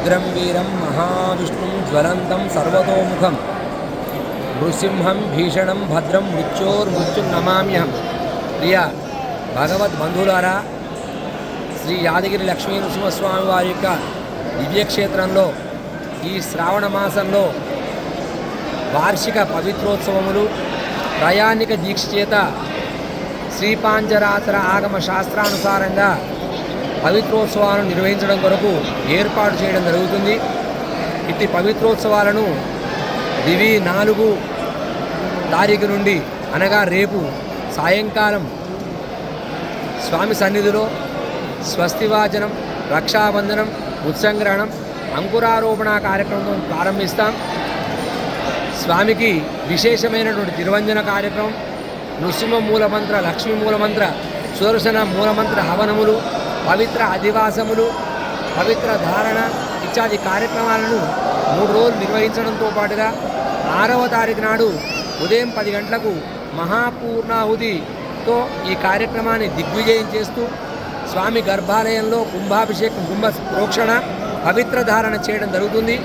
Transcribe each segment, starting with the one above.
ఉగ్రం వీరం మహావిష్ణుం జ్వలంతం సర్వతోముఖం. నృసింహం భీషణం భద్రం మృత్యోర్మృత్యుం నమామ్యహం ప్రియా భగవద్ బంధువులారా శ్రీ యాదగిరి లక్ష్మీ నృసింహస్వామి వారి యొక్క దివ్యక్షేత్రంలో ఈ శ్రావణ మాసంలో వార్షిక పవిత్రోత్సవములు ప్రయాణిక దీక్ష చేత శ్రీపాంచరాత్ర ఆగమ శాస్త్రానుసారంగా పవిత్రోత్సవాలను నిర్వహించడం కొరకు ఏర్పాటు చేయడం జరుగుతుంది. ఇట్టి పవిత్రోత్సవాలను దివి నాలుగు తారీఖు నుండి అనగా రేపు సాయంకాలం స్వామి సన్నిధిలో స్వస్తివాచనం రక్షాబంధనం ఉత్సంగ్రహణం అంకురారోపణ కార్యక్రమం ప్రారంభిస్తాం. స్వామికి విశేషమైనటువంటి తిరువంజన కార్యక్రమం నృసింహ మూలమంత్ర లక్ష్మీ మూలమంత్ర సుదర్శన మూలమంత్ర హవనములు పవిత్ర అధివాసములు పవిత్ర ధారణ ఇత్యాది కార్యక్రమాలను మూడు రోజులు నిర్వహించడంతో పాటుగా ఆరవ తారీఖు నాడు ఉదయం పది గంటలకు మహాపూర్ణాహుతితో ఈ కార్యక్రమాన్ని దిగ్విజయం చేస్తూ స్వామి గర్భాలయంలో కుంభాభిషేకం కుంభ ప్రోక్షణ పవిత్ర ధారణ చేయడం జరుగుతుంది.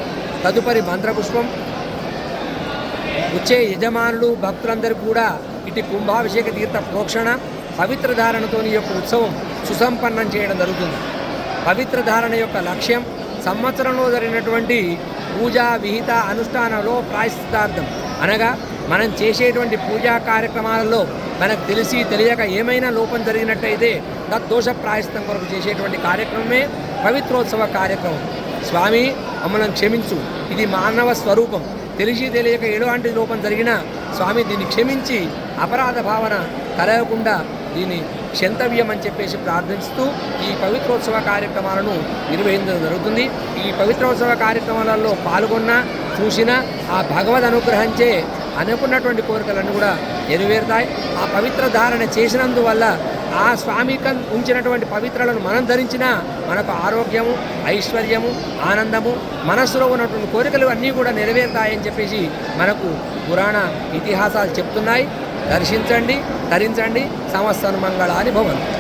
తదుపరి మంత్రపుష్పం. వచ్చే యజమానులు భక్తులందరూ కూడా ఇటు కుంభాభిషేక తీర్థ ప్రోక్షణ పవిత్ర ధారణతో ఈ యొక్క ఉత్సవం సుసంపన్నం చేయడం జరుగుతుంది. పవిత్ర ధారణ యొక్క లక్ష్యం సంవత్సరంలో జరిగినటువంటి పూజా విహిత అనుష్ఠానంలో ప్రాయశ్చితార్థం అనగా మనం చేసేటువంటి పూజా కార్యక్రమాలలో మనకు తెలిసి తెలియక ఏమైనా లోపం జరిగినట్టయితే తద్దోష ప్రాయస్థం కొరకు చేసేటువంటి కార్యక్రమమే పవిత్రోత్సవ కార్యక్రమం. స్వామి మమ్మల్ని క్షమించు. ఇది మానవ స్వరూపం. తెలిసి తెలియక ఎలాంటి లోపం జరిగినా స్వామి దీన్ని క్షమించి అపరాధ భావన కలగకుండా దీన్ని క్షంతవ్యం అని చెప్పేసి ప్రార్థిస్తూ ఈ పవిత్రోత్సవ కార్యక్రమాలను నిర్వహించడం జరుగుతుంది. ఈ పవిత్రోత్సవ కార్యక్రమాలలో పాల్గొన్న చూసిన ఆ భగవద్ అనుగ్రహంచే అనుకున్నటువంటి కోరికలన్నీ కూడా నెరవేరుతాయి. ఆ పవిత్ర ధారణ చేసినందువల్ల ఆ స్వామిక ఉంచినటువంటి పవిత్రలను మనం ధరించినా మనకు ఆరోగ్యము ఐశ్వర్యము ఆనందము మనస్సులో ఉన్నటువంటి కోరికలు అన్నీ కూడా నెరవేరుతాయని చెప్పేసి మనకు పురాణ ఇతిహాసాలు చెప్తున్నాయి. దర్శించండి ధరించండి సమస్త మంగళాన్ని భవంతు.